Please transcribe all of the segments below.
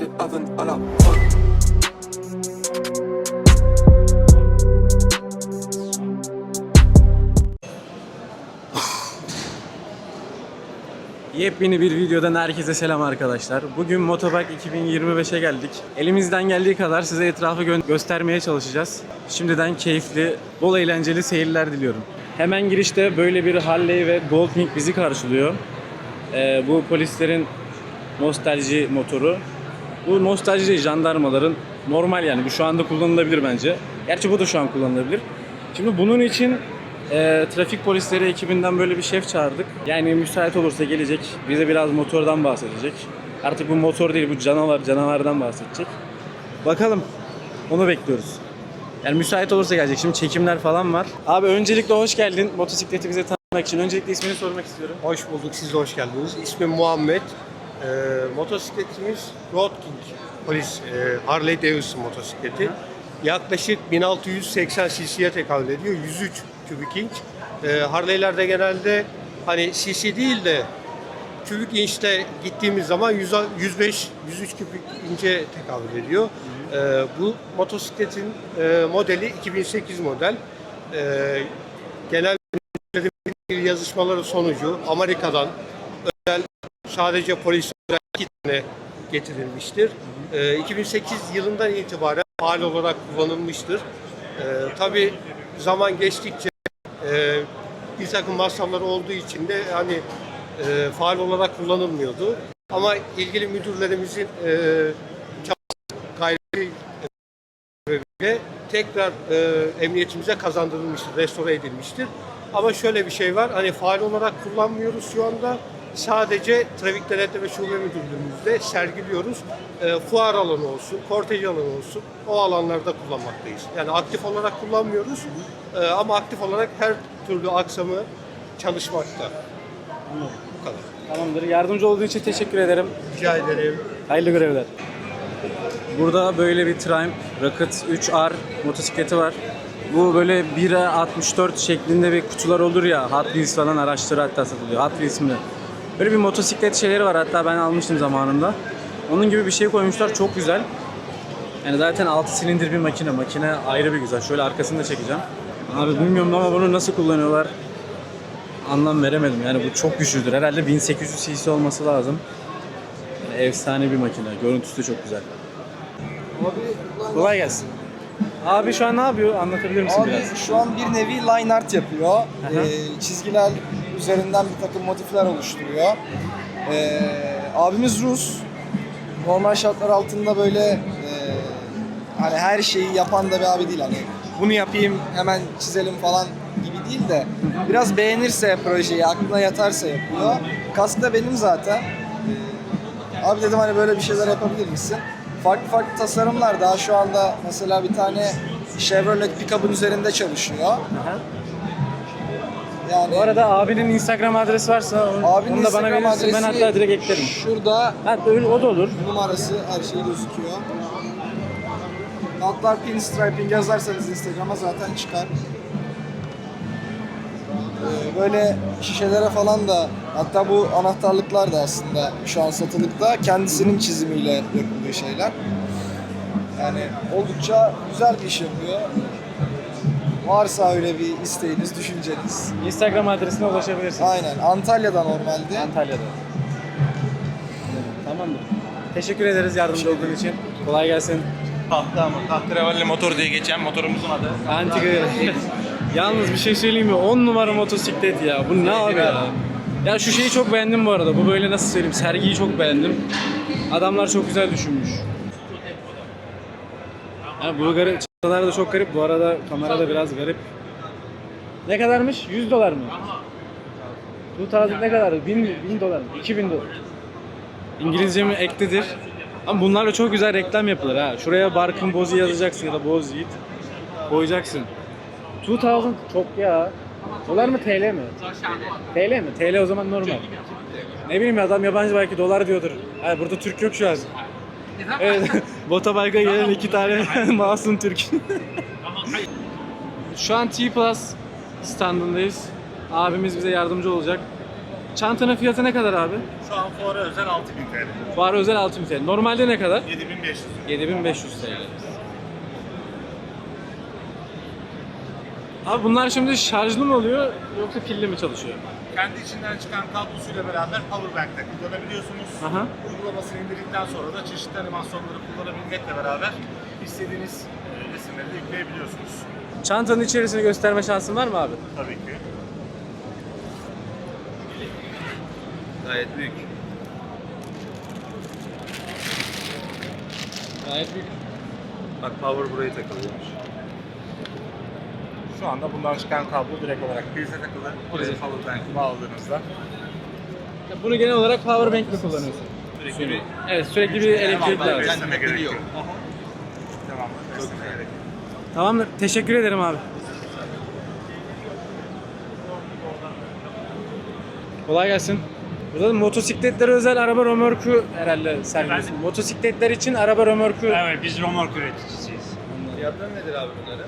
c'est Haven à la Yepyeni bir videodan herkese selam arkadaşlar. Bugün Motopark 2025'e geldik. Elimizden geldiği kadar size etrafı gö- göstermeye çalışacağız. Şimdiden keyifli, bol eğlenceli seyirler diliyorum. Hemen girişte böyle bir Harley ve Goldwing bizi karşılıyor. Ee, bu polislerin nostalji motoru. Bu nostalji jandarmaların normal yani bu şu anda kullanılabilir bence. Gerçi bu da şu an kullanılabilir. Şimdi bunun için e, trafik polisleri ekibinden böyle bir şef çağırdık. Yani müsait olursa gelecek. Bize biraz motordan bahsedecek. Artık bu motor değil bu canavar, canavardan bahsedecek. Bakalım. Onu bekliyoruz. Yani müsait olursa gelecek. Şimdi çekimler falan var. Abi öncelikle hoş geldin. Motosikleti bize tanıtmak için. Öncelikle ismini sormak istiyorum. Hoş bulduk, siz de hoş geldiniz. İsmim Muhammed. Ee, motosikletimiz Road King polis e, Harley Davidson motosikleti. Yaklaşık 1680 cc'ye tekabül ediyor. 103 cubic inç. Ee, Harley'lerde genelde hani cc değil de cubic inçte gittiğimiz zaman 100 105 103 cubic ince tekabül ediyor. Ee, bu motosikletin e, modeli 2008 model. Ee, genel yazışmaları sonucu Amerika'dan sadece polislere iki tane getirilmiştir. Ee, 2008 yılından itibaren faal olarak kullanılmıştır. Ee, Tabi zaman geçtikçe e, bir takım masrafları olduğu için de hani e, faal olarak kullanılmıyordu. Ama ilgili müdürlerimizin e, gayreti ve tekrar e, emniyetimize kazandırılmıştır, restore edilmiştir. Ama şöyle bir şey var, hani faal olarak kullanmıyoruz şu anda. Sadece Trafik Denetleme Şube Müdürlüğümüzde sergiliyoruz. E, fuar alanı olsun, kortej alanı olsun, o alanlarda kullanmaktayız. Yani aktif olarak kullanmıyoruz e, ama aktif olarak her türlü aksamı çalışmakta. Bu kadar. Tamamdır. Yardımcı olduğu için teşekkür ederim. Rica ederim. Hayırlı görevler. Burada böyle bir Triumph Rocket 3R motosikleti var. Bu böyle 1'e 64 şeklinde bir kutular olur ya Hot Wheels falan araçları hatta satılıyor. Hot Wheels mi? Böyle bir motosiklet şeyleri var hatta ben almıştım zamanında. Onun gibi bir şey koymuşlar çok güzel. Yani zaten 6 silindir bir makine. Makine ayrı bir güzel. Şöyle arkasını da çekeceğim. Abi bilmiyorum ama bunu nasıl kullanıyorlar anlam veremedim. Yani bu çok güçlüdür. Herhalde 1800 cc olması lazım. Yani efsane bir makine. Görüntüsü de çok güzel. Kolay gelsin. Abi şu an ne yapıyor? Anlatabilir misin Abi biraz? şu an bir nevi line art yapıyor. Ee, çizgiler üzerinden bir takım motifler oluşturuyor. Ee, abimiz Rus. Normal şartlar altında böyle e, hani her şeyi yapan da bir abi değil. Hani bunu yapayım hemen çizelim falan gibi değil de biraz beğenirse projeyi, aklına yatarsa yapıyor. Kask da benim zaten. Ee, abi dedim hani böyle bir şeyler yapabilir misin? Farklı farklı tasarımlar daha şu anda mesela bir tane Chevrolet pick-up'ın üzerinde çalışıyor. Yani Bu arada abinin Instagram adresi varsa onu, abinin onu da bana Instagram verirsin ben adresi hatta direkt eklerim. Şurada Ha, öyle, o da olur. numarası her şey gözüküyor. Altlar pinstriping yazarsanız Instagram'a zaten çıkar. Ee, Böyle şişelere falan da hatta bu anahtarlıklar da aslında şu an satılıkta kendisinin çizimiyle yapılıyor şeyler. Yani oldukça güzel bir iş yapıyor. Varsa öyle bir isteğiniz, düşünceniz. Instagram adresine ulaşabilirsiniz. Aynen. Antalya'da normalde. Antalya'da. Tamamdır. Teşekkür ederiz yardımcı olduğun için. Kolay gelsin. Tahta mı? Tahterevalli motor diye geçen motorumuzun adı. Antika. Yalnız bir şey söyleyeyim mi? 10 numara motosiklet ya. Bu ne abi ya? Ya şu şeyi çok beğendim bu arada. Bu böyle nasıl söyleyeyim? Sergiyi çok beğendim. Adamlar çok güzel düşünmüş. Ya bu çantalar da çok garip. Bu arada kamera da biraz garip. Ne kadarmış? 100 dolar mı? 2000 ne kadar? 1000, 1000 dolar mı? 2000 dolar. İngilizce mi eklidir? Ama bunlarla çok güzel reklam yapılır ha. Şuraya Barkın Bozu yazacaksın ya da Boz Yiğit koyacaksın. 2000 çok ya. Dolar mı TL mi? TL mi? TL o zaman normal. Ne bileyim adam yabancı belki dolar diyordur. Hayır burada Türk yok şu an. Evet. Botabayka gelen iki tane masum Türk. şu an T Plus standındayız. Abimiz bize yardımcı olacak. Çantanın fiyatı ne kadar abi? Şu an fuara özel 6000 TL. Fuara özel 6000 TL. Normalde ne kadar? 7500. 7500 TL. Abi bunlar şimdi şarjlı mı oluyor yoksa pilli mi çalışıyor? Kendi içinden çıkan kablosuyla beraber powerbank'te kullanabiliyorsunuz. Aha. Uygulamasını indirdikten sonra da çeşitli animasyonları kullanabilmekle beraber istediğiniz e, resimleri de yükleyebiliyorsunuz. Çantanın içerisini gösterme şansın var mı abi? Tabii ki. Gayet büyük. Gayet büyük. Bak power buraya takılıyormuş. Şu anda bundan çıkan kablo direkt olarak prize takılı. Oraya powerbank'i bağladığınızda Bunu genel olarak powerbank mi kullanıyorsun? sürekli bir Evet sürekli bir elektrik devamlı lazım. besleme gerekiyor. yok. Devamlı besleme. Tamamdır. Teşekkür ederim abi. Kolay gelsin. Burada da motosikletlere özel araba römorku herhalde sergiliyorsun. Motosikletler için araba römorku. Evet, biz romork üreticisiyiz. Fiyatları nedir abi bunların?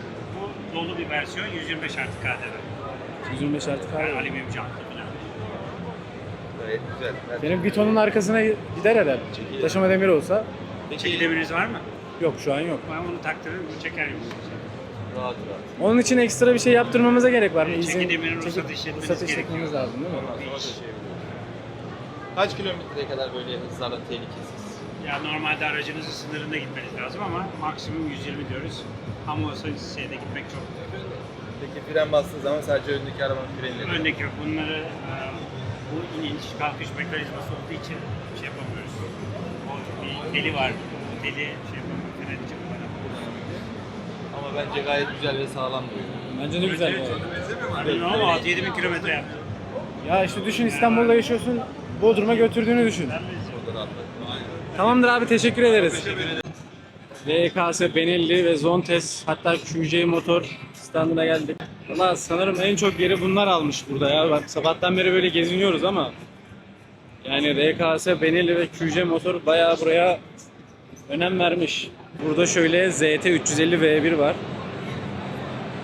Dolu bir versiyon 125 artı KDV. 125 artık Yani abi. alüminyum jantlı falan. Gayet güzel. Ben Benim Vito'nun arkasına gider herhalde. Taşıma demir olsa. Çeki demiriniz var mı? Yok şu an yok. Ben onu taktırırım, bu çeker misiniz? rahat rahat. Onun için ekstra bir şey yaptırmamıza gerek var mı? Çeki İzin- demirin çeki- ruhsatı işletmeniz ruhsatı gerekiyor. işletmemiz lazım değil mi? Kaç kilometreye kadar böyle hızlarla tehlikesiz? Ya normalde aracınızın sınırında gitmeniz lazım ama maksimum 120 diyoruz. Ama olsa şeyde gitmek çok Peki fren bastığı zaman sadece öndeki arabanın freniyle. Öndeki yok. Bunları e, bu iniş kalkış mekanizması olduğu için şey yapamıyoruz. O bir deli var. Deli şey yapamıyor. Freni çıkmadan. Ama bence gayet güzel ve sağlam duruyor. Bence de güzel. bu arada. Bilmiyorum ama 6-7 bin kilometre yaptı. Ya işte düşün İstanbul'da yaşıyorsun. Bodrum'a götürdüğünü düşün. Rahatlık. Tamamdır abi teşekkür ederiz. VKS, Benelli ve Zontes hatta QC motor standına geldik. Valla sanırım en çok yeri bunlar almış burada ya. Bak sabahtan beri böyle geziniyoruz ama yani RKS, Benelli ve QC motor bayağı buraya önem vermiş. Burada şöyle ZT 350 V1 var.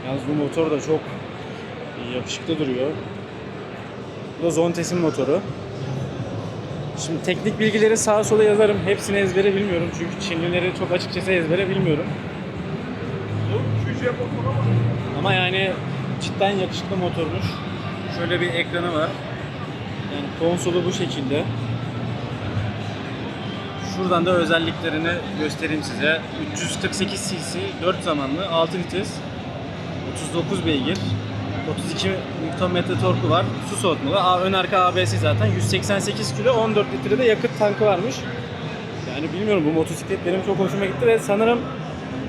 Yalnız bu motor da çok yakışıklı duruyor. Bu da Zontes'in motoru. Şimdi teknik bilgileri sağa sola yazarım. Hepsini ezbere bilmiyorum çünkü Çinlileri çok açıkçası ezbere bilmiyorum. Ama yani cidden yakışıklı motormuş. Şöyle bir ekranı var. Yani konsolu bu şekilde. Şuradan da özelliklerini göstereyim size. 348 cc, 4 zamanlı, 6 vites, 39 beygir, 32 Nm torku var. Su soğutmalı. A- Ön arka ABS zaten. 188 kilo 14 litre de yakıt tankı varmış. Yani bilmiyorum bu motosiklet benim çok hoşuma gitti ve sanırım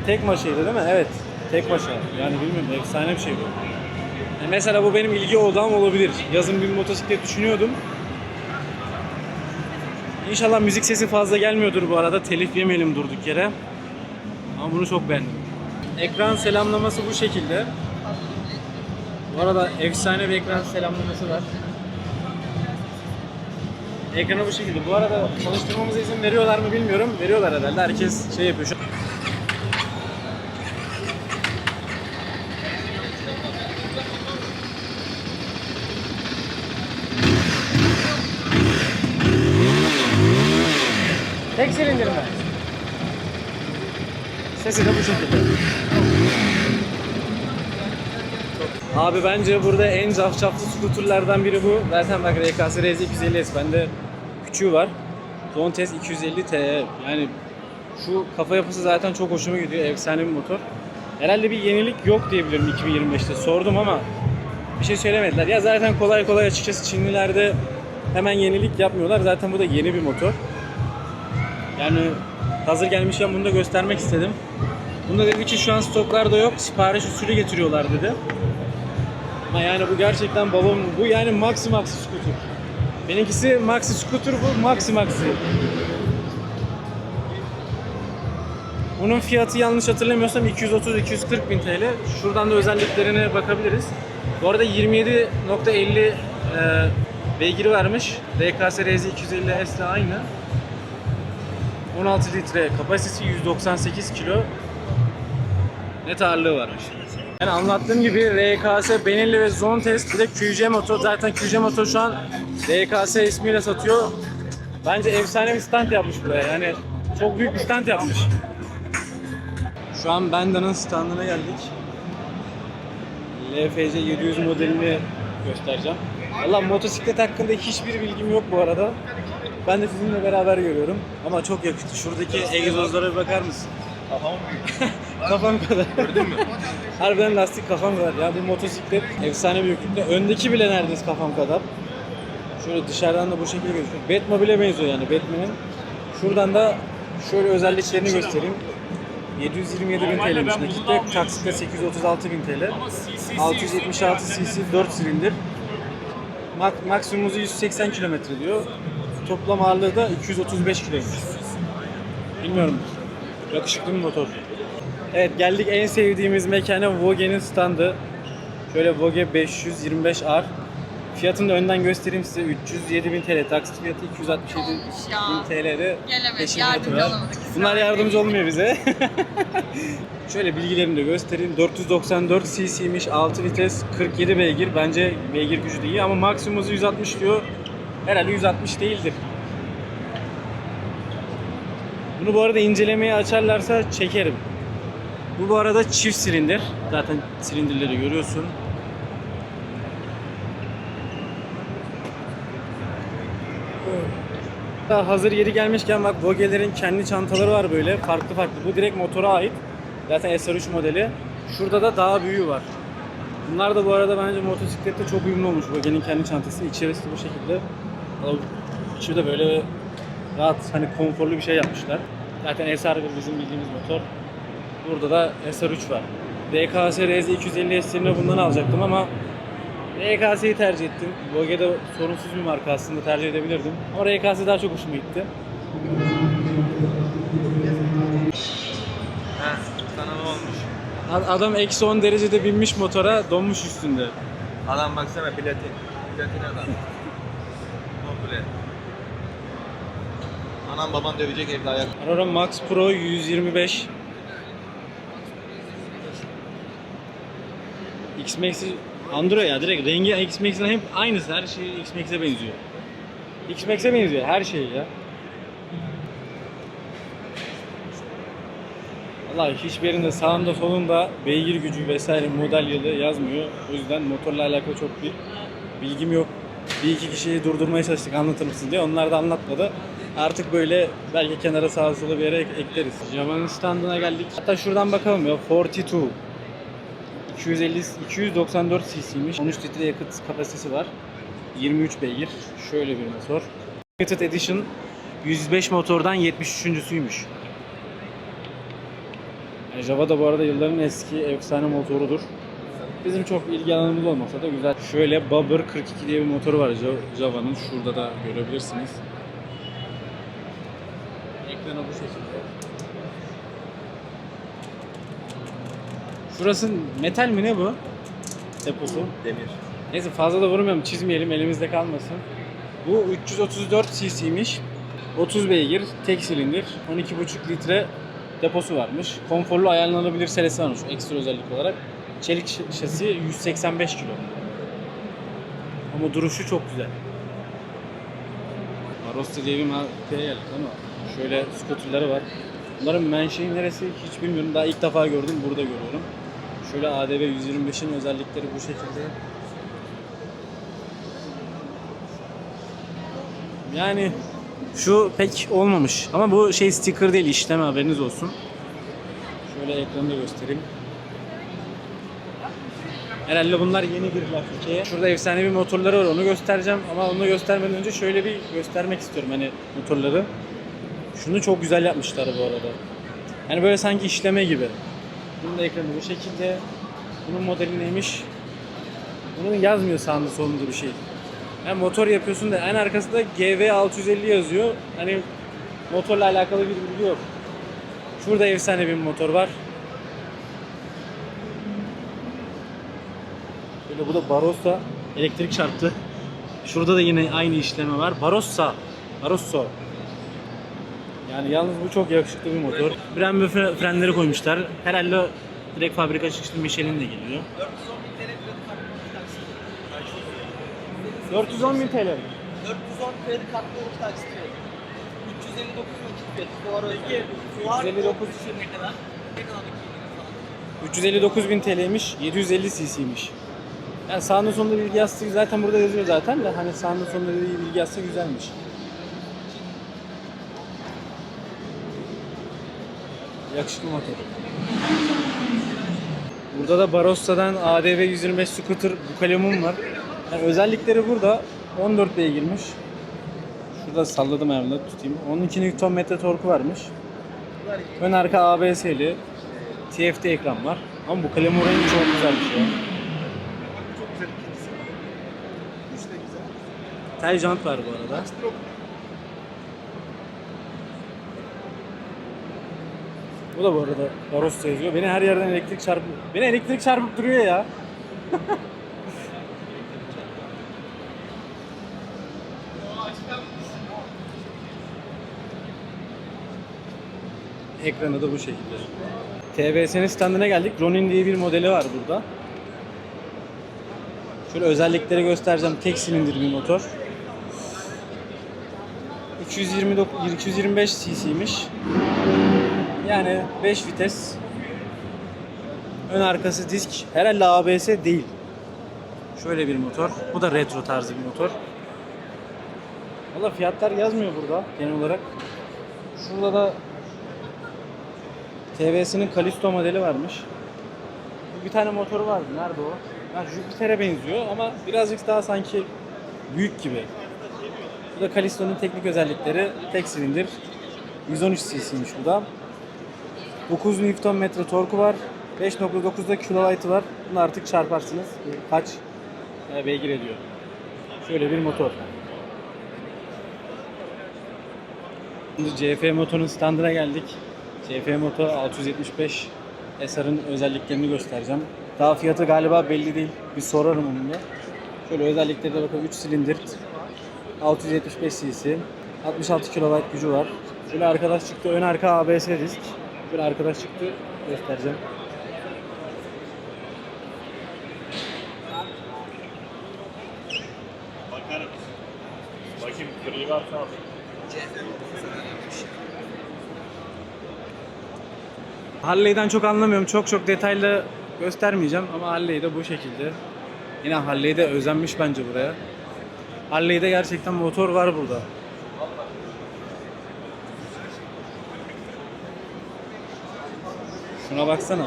tek maşaydı değil mi? Evet. Tek maşa. Yani bilmiyorum efsane bir şey bu. Yani mesela bu benim ilgi odağım olabilir. Yazın bir motosiklet düşünüyordum. İnşallah müzik sesi fazla gelmiyordur bu arada. Telif yemeyelim durduk yere. Ama bunu çok beğendim. Ekran selamlaması bu şekilde. Bu arada efsane bir ekran selamlaması var. Ekranı bu şekilde. Bu arada çalıştırmamıza izin veriyorlar mı bilmiyorum. Veriyorlar herhalde. Herkes şey yapıyor. Şu... Tek silindir mi? Sesi de bu şekilde. Abi bence burada en cafcaflı skuterlerden biri bu. Zaten bak RKS RZ 250S bende küçüğü var. Zontes 250 TE. Yani şu kafa yapısı zaten çok hoşuma gidiyor. Efsane bir motor. Herhalde bir yenilik yok diyebilirim 2025'te. Sordum ama bir şey söylemediler. Ya zaten kolay kolay açıkçası Çinlilerde hemen yenilik yapmıyorlar. Zaten bu da yeni bir motor. Yani hazır gelmişken bunu da göstermek istedim. Bunda dedi ki şu an stoklarda yok. Sipariş usulü getiriyorlar dedi. Ama yani bu gerçekten balon. Bu yani maxi maxi scooter. Benimkisi maxi scooter bu maxi maxi. Bunun fiyatı yanlış hatırlamıyorsam 230-240 bin TL. Şuradan da özelliklerine bakabiliriz. Bu arada 27.50 e, beygiri vermiş. RKS RZ 250 S ile aynı. 16 litre kapasitesi 198 kilo net ağırlığı varmış. Yani anlattığım gibi RKS, Benelli ve Zone Test bir de QC motor. Zaten QC motor şu an RKS ismiyle satıyor. Bence efsane bir stand yapmış buraya. Yani çok büyük bir stand yapmış. Şu an Benda'nın standına geldik. LFC 700 modelini göstereceğim. Valla motosiklet hakkında hiçbir bilgim yok bu arada. Ben de sizinle beraber görüyorum. Ama çok yakıştı. Şuradaki egzozlara bir bakar mısın? Kafam büyük. Kafam kadar. Gördün mü? Harbiden lastik kafam kadar. Ya bu motosiklet efsane büyüklükte. Öndeki bile neredeyse kafam kadar. Şöyle dışarıdan da bu şekilde gözüküyor. Batmobile'e benziyor yani Batman'in. Şuradan da şöyle özelliklerini göstereyim. 727 bin TL'miş nakitte, taksitle 836 bin TL. 676 cc 4 silindir. Mak maksimum hızı 180 km diyor. Toplam ağırlığı da 235 kiloymuş. Bilmiyorum. Yakışıklı bir motor. Evet geldik en sevdiğimiz mekana Vogue'nin standı. Şöyle Vogue 525R. Fiyatını da önden göstereyim size. 307 bin TL. Taksit fiyatı 267 bin TL'de. Gelemedik, yardımcı olamadık. Bunlar yardımcı olmuyor bize. Şöyle bilgilerini de göstereyim. 494 cc'ymiş, 6 vites, 47 beygir. Bence beygir gücü de iyi ama maksimum hızı 160 diyor. Herhalde 160 değildir. Bunu bu arada incelemeye açarlarsa çekerim. Bu bu arada çift silindir. Zaten silindirleri görüyorsun. Daha Hazır yeri gelmişken bak Vogue'lerin kendi çantaları var böyle farklı farklı. Bu direkt motora ait. Zaten SR3 modeli. Şurada da daha büyüğü var. Bunlar da bu arada bence motosiklette çok uyumlu olmuş. Vogue'nin kendi çantası. İçerisi bu şekilde. İçi de böyle rahat hani konforlu bir şey yapmışlar. Zaten SR1 bizim bildiğimiz motor. Burada da SR3 var. DKS RZ 250 S'lerini bundan alacaktım ama RKS'yi tercih ettim. Vogue de sorunsuz bir marka aslında tercih edebilirdim. Ama RKS daha çok hoşuma gitti. Heh, sana ne olmuş? Adam eksi 10 derecede binmiş motora donmuş üstünde. Adam baksana platin. Platin adam. Komple. Anam baban dövecek evde ayak. Aurora Max Pro 125. X-Max'i Andro ya direkt rengi X-Max'in hep aynısı her şey X-Max'e benziyor. X-Max'e benziyor her şey ya. Vallahi hiçbir yerinde sağında solunda beygir gücü vesaire model yılı yazmıyor. O yüzden motorla alakalı çok bir bilgim yok. Bir iki kişiyi durdurmaya çalıştık anlatır mısın diye. Onlar da anlatmadı. Artık böyle belki kenara sağa sola bir yere ek- ekleriz. Jaman'ın standına geldik. Hatta şuradan bakalım ya. 42. 250 294 cc'ymiş. 13 litre yakıt kapasitesi var. 23 beygir. Şöyle bir motor. Limited Edition 105 motordan 73.süymüş. Yani Java da bu arada yılların eski efsane motorudur. Bizim çok ilgi alanımız olmasa da güzel. Şöyle Bobber 42 diye bir motoru var Ja- Java'nın. Şurada da görebilirsiniz. Ekranı bu şekilde. Şurası metal mi ne bu? Deposu. Demir. Neyse fazla da vurmayalım çizmeyelim elimizde kalmasın. Bu 334 cc'ymiş. 30 beygir, tek silindir, 12,5 litre deposu varmış. Konforlu ayarlanabilir selesi varmış ekstra özellik olarak. Çelik şasi 185 kilo. Ama duruşu çok güzel. Arosta diye bir markaya geldik ama şöyle skuterleri var. Bunların menşei neresi hiç bilmiyorum. Daha ilk defa gördüm, burada görüyorum. Şöyle ADV 125'in özellikleri bu şekilde. Yani şu pek olmamış. Ama bu şey sticker değil işleme haberiniz olsun. Şöyle ekranı da göstereyim. Herhalde bunlar yeni girdiler Türkiye'ye. Şurada efsane bir motorları var onu göstereceğim ama onu göstermeden önce şöyle bir göstermek istiyorum hani motorları. Şunu çok güzel yapmışlar bu arada. Yani böyle sanki işleme gibi. Bunun da ekranı bu şekilde. Bunun modeli neymiş? Bunun yazmıyor sağında solunda bir şey. Yani motor yapıyorsun da en arkasında GV650 yazıyor. Hani motorla alakalı bir bilgi yok. Şurada efsane bir motor var. Şöyle bu da Barossa elektrik çarptı. Şurada da yine aynı işleme var. Barossa. Barosso. Yani yalnız bu çok yakışıklı bir motor. Brembo fre- frenleri koymuşlar. Herhalde Direkt fabrika çıkışlı Michelin de geliyor. 410 bin TL. 410 kredi kartları taksit 359 nakit fiyatı. Fuar özel. Fuar 359 ne kadar? Ne kadar 359 bin TL'ymiş, 750 cc'ymiş. Yani sağında sonunda bilgi yazısı zaten burada yazıyor zaten de hani sağında sonunda bir bilgi yazısı güzelmiş. Yakışıklı motor. Burada da Barossa'dan ADV 125 scooter Bukalemum var. Yani özellikleri burada 14 beygirmiş. Şurada salladım ayarla tutayım. 12 Nm torku varmış. Ön arka ABS'li. TFT ekran var. Ama bu kalem oranı çok güzelmiş ya. Tel jant var bu arada. Bu da bu arada Barossa yazıyor. Beni her yerden elektrik çarpıp... Beni elektrik çarpıp duruyor ya. Ekranı da bu şekilde. TVS'nin standına geldik. Ronin diye bir modeli var burada. Şöyle özellikleri göstereceğim. Tek silindir bir motor. 229 225 cc'ymiş. Yani 5 vites. Ön arkası disk. Herhalde ABS değil. Şöyle bir motor. Bu da retro tarzı bir motor. Valla fiyatlar yazmıyor burada genel olarak. Şurada da TVS'nin Kalisto modeli varmış. Bir tane motoru vardı. Nerede o? Yani Jupiter'e benziyor ama birazcık daha sanki büyük gibi. Bu da Kalisto'nun teknik özellikleri. Tek silindir. 113 cc'ymiş bu da. 9 Nm torku var. 5.9'da kW'ı var. Bunu artık çarparsınız. Kaç e, beygir ediyor. Şöyle bir motor. Şimdi CF Moto'nun standına geldik. CF Moto 675 SR'ın özelliklerini göstereceğim. Daha fiyatı galiba belli değil. Bir sorarım onunla. Şöyle özellikleri de bakalım. 3 silindir. 675 cc. 66 kW gücü var. Şöyle arkadaş çıktı. Ön arka ABS disk. Şöyle arkadaş çıktı. Göstereceğim. Bakarım. Bakayım kırığı varsa al. Harley'den çok anlamıyorum. Çok çok detaylı göstermeyeceğim ama Harley de bu şekilde. Yine Harley de özenmiş bence buraya. Harley'de gerçekten motor var burada. Şuna baksana.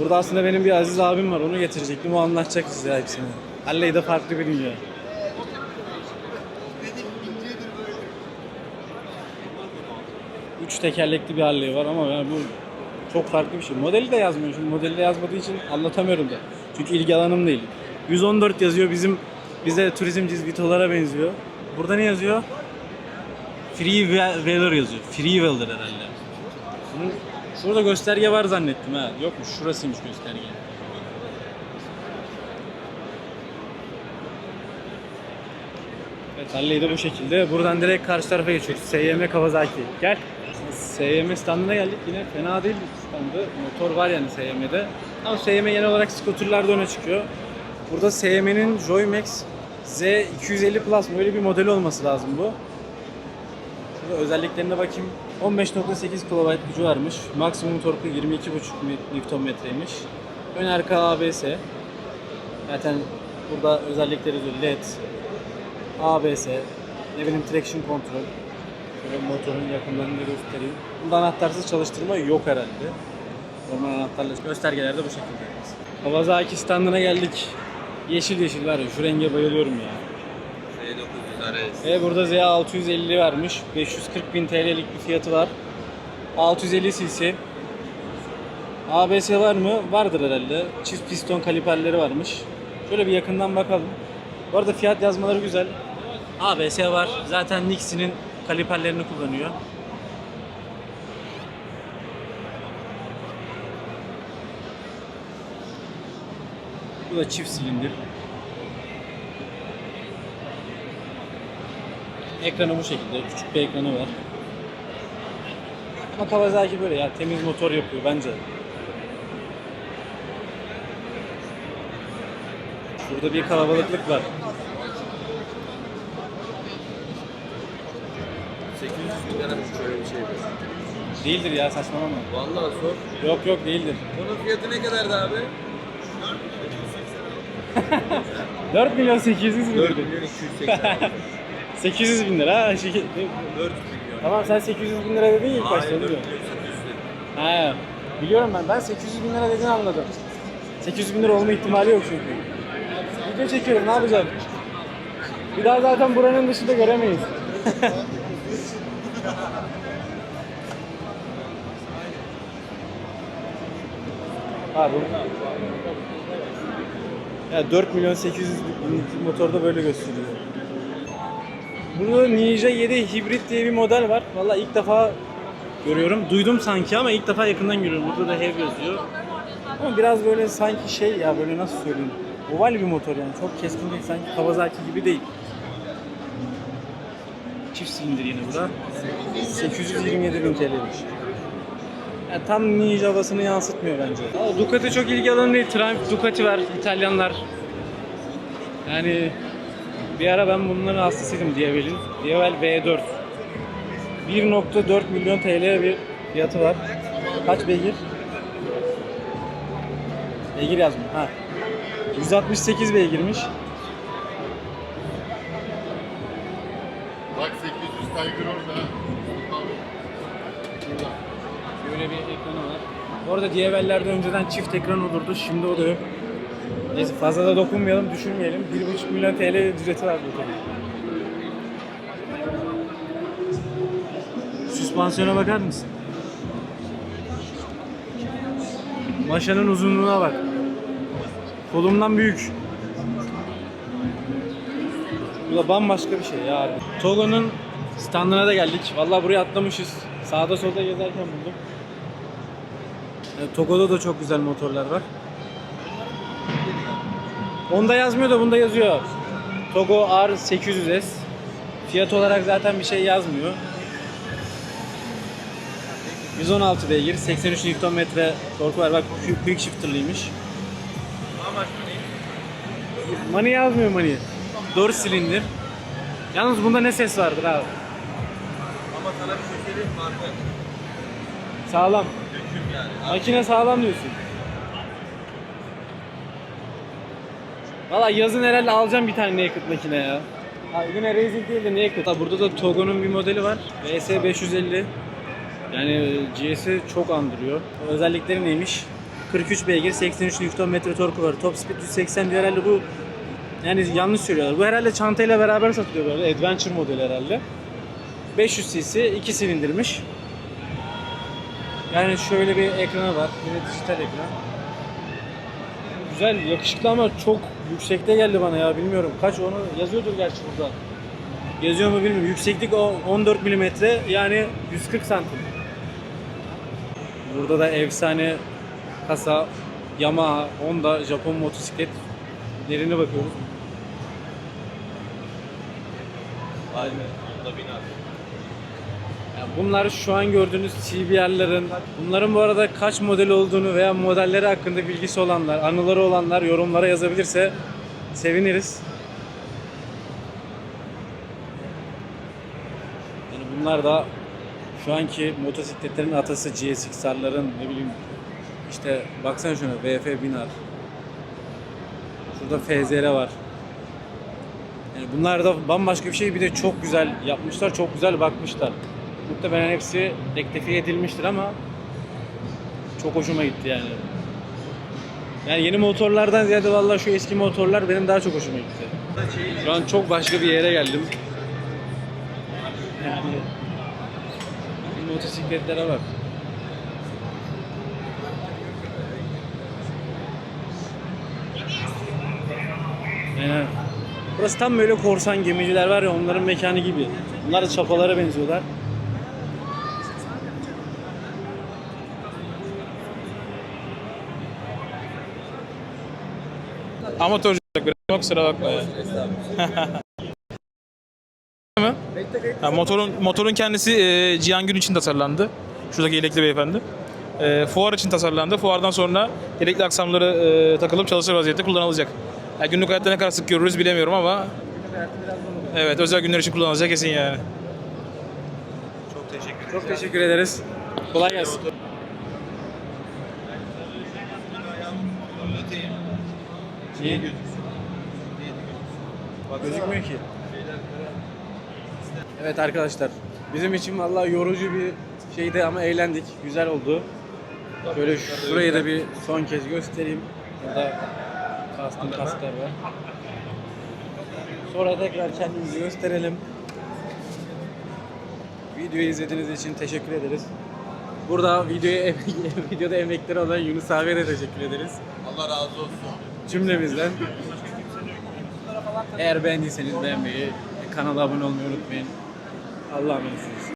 Burada aslında benim bir Aziz abim var. Onu getirecektim. O anlatacak size hepsini. Harley'de farklı bir dünya. Üç tekerlekli bir Harley var ama yani bu çok farklı bir şey. Modeli de yazmıyor. Şimdi modeli de yazmadığı için anlatamıyorum da. Çünkü ilgi alanım değil. 114 yazıyor bizim bize turizmciz vitolara benziyor. Burada ne yazıyor? Free Weather yazıyor. Free Weather herhalde. Bunun, şurada gösterge var zannettim ha. Yokmuş. Şurasıymış gösterge. Evet Harley de bu şekilde. Buradan direkt karşı tarafa geçiyoruz. SYM Kawasaki. Gel. SYM standına geldik yine fena değil standı. Motor var yani SYM'de. Ama SYM genel olarak skuterlarda öne çıkıyor. Burada SYM'nin Joymax Z250 Plus mı? öyle bir modeli olması lazım bu. Şurada özelliklerine bakayım. 15.8 kW gücü varmış. Maksimum torku 22.5 Nm'ymiş. Ön arka ABS. Zaten burada özellikleri de LED, ABS, ne bileyim traction control. Şöyle motorun yakınlarını göstereyim. Bunda anahtarsız çalıştırma yok herhalde. Normal anahtarla göstergelerde bu şekilde. Kawasaki standına geldik. Yeşil yeşil var ya şu renge bayılıyorum ya. S900 RS. Ve burada Z650 varmış. 540 bin TL'lik bir fiyatı var. 650 cc. ABS var mı? Vardır herhalde. Çift piston kaliperleri varmış. Şöyle bir yakından bakalım. Bu arada fiyat yazmaları güzel. ABS var. Zaten Nixi'nin kaliperlerini kullanıyor. Bu da çift silindir. ekranı bu şekilde. Küçük bir ekranı var. Ama Kawasaki böyle ya temiz motor yapıyor bence. Şurada bir kalabalıklık var. 800 bin lira şöyle bir şey bu. Değildir ya saçmalama. Vallahi sor. Yok yok değildir. Bunun fiyatı ne kadardı abi? 4 milyon 800 bin 4 milyon 280 bin. 800 bin lira. ha, şey- 4 milyon. Tamam sen 800 bin lira dedin ya ilk başta. Hayır 4 değil mi? milyon 800 dedim. He. Biliyorum ben. Ben 800 bin lira dediğini anladım. 800 bin lira olma ihtimali yok çünkü. Video çekiyorum ne yapacağım? Bir daha zaten buranın dışında göremeyiz. ha bu. Ya 4 milyon 800 bin motorda böyle gösteriyor. Burada Ninja 7 hibrit diye bir model var. Vallahi ilk defa görüyorum. Duydum sanki ama ilk defa yakından görüyorum. Burada da hev yazıyor. Ama biraz böyle sanki şey ya böyle nasıl söyleyeyim. Oval bir motor yani. Çok keskin değil. Sanki Kawasaki gibi değil. Çift silindir yine bu da. 827 bin TL'ymiş. Yani tam Ninja havasını yansıtmıyor bence. Ducati çok ilgi alanı değil. Triumph Ducati var. İtalyanlar. Yani bir ara ben bunların hastasıydım Diavel'in. Diavel V4. 1.4 milyon TL bir fiyatı var. Kaç beygir? Beygir yazmıyor. Ha. 168 beygirmiş. Bak 800 Tiger orada. Böyle bir ekranı var. Bu arada Diavel'lerde önceden çift ekran olurdu. Şimdi o da yok. Neyse fazla da dokunmayalım, düşürmeyelim. 1.5 milyon TL ücreti var bu tabii. Süspansiyona bakar mısın? Maşanın uzunluğuna bak. Kolumdan büyük. Bu da bambaşka bir şey ya. Togo'nun standına da geldik. Vallahi buraya atlamışız. Sağda solda gezerken buldum. Evet, Togo'da da çok güzel motorlar var. Onda yazmıyor da bunda yazıyor. Togo R800S. Fiyat olarak zaten bir şey yazmıyor. 116 beygir, 83 Nm torku var. Bak quick shifter'lıymış. Money yazmıyor money. 4 silindir. Yalnız bunda ne ses vardır abi? Ama sana bir şey söyleyeyim? Sağlam. Döküm yani. Makine sağlam diyorsun. Valla yazın herhalde alacağım bir tane naked makine ya. Ha, yine racing değil de naked. Ha, Burada da Togo'nun bir modeli var. VS 550. Yani GS'i çok andırıyor. Özellikleri neymiş? 43 beygir, 83 Nm torku var. Top speed 180 diyor herhalde bu yani yanlış söylüyorlar. Bu herhalde çantayla beraber satılıyor böyle. Adventure modeli herhalde. 500 cc, 2 silindirmiş. Yani şöyle bir ekranı var. Yine dijital ekran. Güzel, yakışıklı ama çok yüksekte geldi bana ya bilmiyorum. Kaç onu yazıyordur gerçi burada. Yazıyor mu bilmiyorum. Yükseklik o 14 mm yani 140 santim. Burada da efsane kasa Yamaha, Honda, Japon motosikletlerine bakıyoruz. Vay. Bunlar şu an gördüğünüz CBR'ların, bunların bu arada kaç model olduğunu veya modelleri hakkında bilgisi olanlar, anıları olanlar yorumlara yazabilirse seviniriz. Yani bunlar da şu anki motosikletlerin atası GSXR'ların ne bileyim işte baksana şuna VF 1000R. Şurada FZR var. Yani bunlar da bambaşka bir şey. Bir de çok güzel yapmışlar, çok güzel bakmışlar. Muhtemelen hepsi rektifiye edilmiştir ama çok hoşuma gitti yani. Yani yeni motorlardan ziyade vallahi şu eski motorlar benim daha çok hoşuma gitti. Şu an çok başka bir yere geldim. Yani motosikletlere bak. Yani burası tam böyle korsan gemiciler var ya onların mekanı gibi. Bunlar da çapalara benziyorlar. Amatörce biraz kusura bakma ya. Mi? Ha, motorun motorun kendisi e, Cihan Gün için tasarlandı. Şuradaki elekli beyefendi. E, fuar için tasarlandı. Fuardan sonra gerekli aksamları e, takılıp çalışır vaziyette kullanılacak. Yani günlük hayatta ne kadar sık görürüz bilemiyorum ama Evet özel günler için kullanılacak kesin yani. Çok teşekkür. Çok teşekkür ederiz. Kolay gelsin. Niye Gözükmüyor ki. Evet arkadaşlar. Bizim için vallahi yorucu bir şeydi ama eğlendik. Güzel oldu. Şöyle şurayı da bir son kez göstereyim. Burada kastım kasklar var. Sonra tekrar kendimizi gösterelim. Videoyu izlediğiniz için teşekkür ederiz. Burada videoya videoda emekleri olan Yunus abiye de teşekkür ederiz. Allah razı olsun. Cümlemizden. Eğer beğendiyseniz beğenmeyi, kanala abone olmayı unutmayın. Allah'a emanetsiniz.